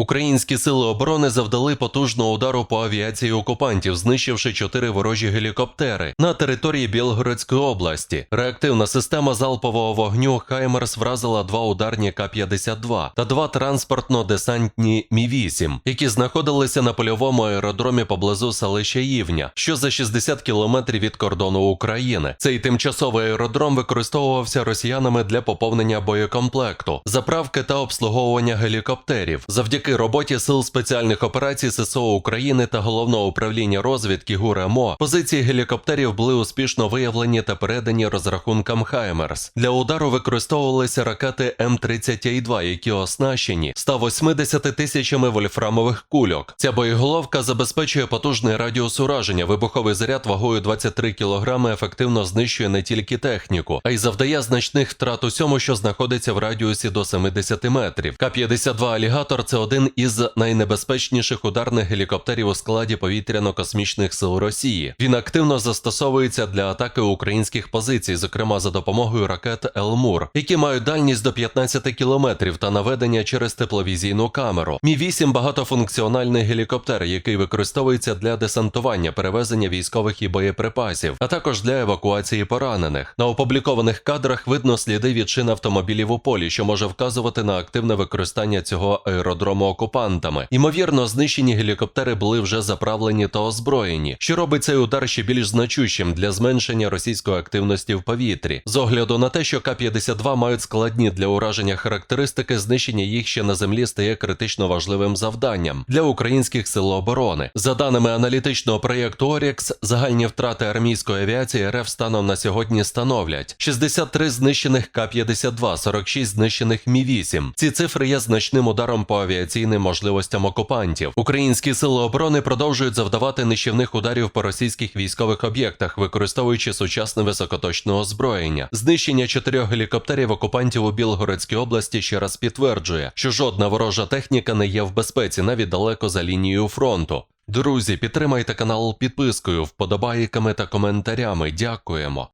Українські сили оборони завдали потужного удару по авіації окупантів, знищивши чотири ворожі гелікоптери на території Білгородської області. Реактивна система залпового вогню Хаймерс вразила два ударні К-52 та два транспортно-десантні Мі-8, які знаходилися на польовому аеродромі поблизу селища Ївня, що за 60 кілометрів від кордону України. Цей тимчасовий аеродром використовувався росіянами для поповнення боєкомплекту, заправки та обслуговування гелікоптерів. Завдяки роботі сил спеціальних операцій ССО України та головного управління розвідки ГУРМО позиції гелікоптерів були успішно виявлені та передані розрахункам Хаймерс. Для удару використовувалися ракети М-30А2, які оснащені 180 тисячами вольфрамових кульок. Ця боєголовка забезпечує потужний радіус ураження. Вибуховий заряд вагою 23 кг ефективно знищує не тільки техніку, а й завдає значних втрат усьому, що знаходиться в радіусі до 70 метрів. К-52 алігатор це один із найнебезпечніших ударних гелікоптерів у складі повітряно-космічних сил Росії. Він активно застосовується для атаки українських позицій, зокрема за допомогою ракет Елмур, які мають дальність до 15 кілометрів та наведення через тепловізійну камеру. Мі 8 багатофункціональний гелікоптер, який використовується для десантування, перевезення військових і боєприпасів, а також для евакуації поранених. На опублікованих кадрах видно сліди від шин автомобілів у полі, що може вказувати на активне використання цього аеродрому окупантами. Ймовірно, знищені гелікоптери були вже заправлені та озброєні, що робить цей удар ще більш значущим для зменшення російської активності в повітрі. З огляду на те, що К-52 мають складні для ураження характеристики, знищення їх ще на землі стає критично важливим завданням для українських сил оборони. За даними аналітичного проєкту Орікс, загальні втрати армійської авіації РФ станом на сьогодні становлять 63 знищених К-52, 46 знищених Мі-8. Ці цифри є значним ударом по авіаційним можливостям окупантів. Українські сили оборони продовжують завдавати нищівних ударів по російських військових об'єктах, використовуючи сучасне високоточне озброєння. Знищення чотирьох гелікоптерів окупантів у Білгородській області ще раз підтверджує, що жодна ворожа техніка не є в безпеці навіть далеко за лінією фронту. Друзі, підтримайте канал підпискою, вподобайками та коментарями. Дякуємо.